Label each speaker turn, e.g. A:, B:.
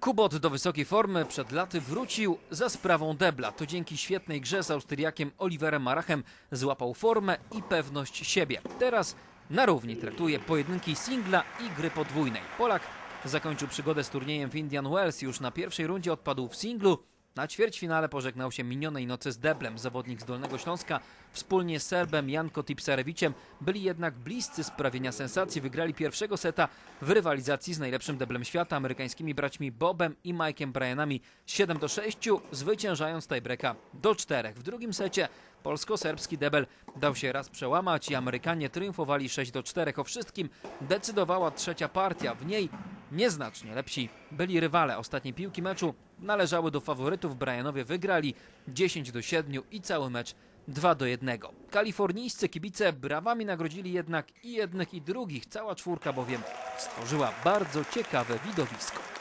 A: Kubot do wysokiej formy przed laty wrócił za sprawą debla. To dzięki świetnej grze z Austriakiem Oliverem Marachem złapał formę i pewność siebie. Teraz na równi traktuje pojedynki singla i gry podwójnej. Polak zakończył przygodę z turniejem w Indian Wells. Już na pierwszej rundzie odpadł w singlu. Na ćwierćfinale pożegnał się minionej nocy z deblem. Zawodnik z Dolnego Śląska wspólnie z Serbem Janko Tipsarewiciem byli jednak bliscy sprawienia sensacji. Wygrali pierwszego seta w rywalizacji z najlepszym deblem świata, amerykańskimi braćmi Bobem i Mike'em Bryanami 7 do 6, zwyciężając tiebreaka do 4. W drugim secie polsko-serbski debel dał się raz przełamać i Amerykanie triumfowali 6 do 4. O wszystkim decydowała trzecia partia. W niej nieznacznie lepsi byli rywale. Ostatnie piłki meczu należały do faworytów. Bryanowie wygrali 10 do 7 i cały mecz 2 do 1. Kalifornijscy kibice brawami nagrodzili jednak i jednych i drugich. Cała czwórka bowiem stworzyła bardzo ciekawe widowisko.